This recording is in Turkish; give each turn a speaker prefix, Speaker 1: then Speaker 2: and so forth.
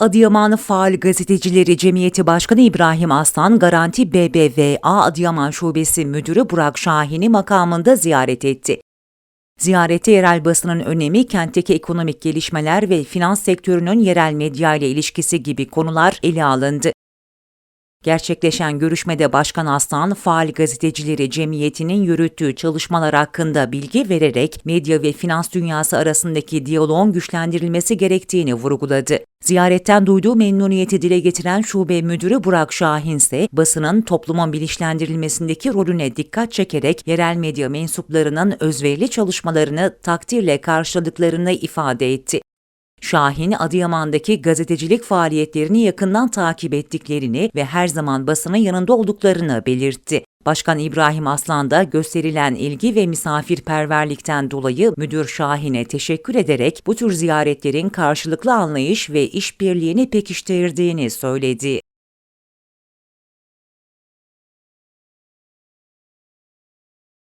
Speaker 1: Adıyaman Faal Gazetecileri Cemiyeti Başkanı İbrahim Aslan, Garanti BBVA Adıyaman Şubesi Müdürü Burak Şahin'i makamında ziyaret etti. Ziyarette yerel basının önemi, kentteki ekonomik gelişmeler ve finans sektörünün yerel medya ile ilişkisi gibi konular ele alındı. Gerçekleşen görüşmede Başkan Aslan, Faal Gazetecileri Cemiyeti'nin yürüttüğü çalışmalar hakkında bilgi vererek medya ve finans dünyası arasındaki diyaloğun güçlendirilmesi gerektiğini vurguladı. Ziyaretten duyduğu memnuniyeti dile getiren şube müdürü Burak Şahin ise basının toplumun bilinçlendirilmesindeki rolüne dikkat çekerek yerel medya mensuplarının özverili çalışmalarını takdirle karşıladıklarını ifade etti. Şahin, Adıyaman'daki gazetecilik faaliyetlerini yakından takip ettiklerini ve her zaman basının yanında olduklarını belirtti. Başkan İbrahim Aslan da gösterilen ilgi ve misafirperverlikten dolayı Müdür Şahin'e teşekkür ederek bu tür ziyaretlerin karşılıklı anlayış ve işbirliğini pekiştirdiğini söyledi.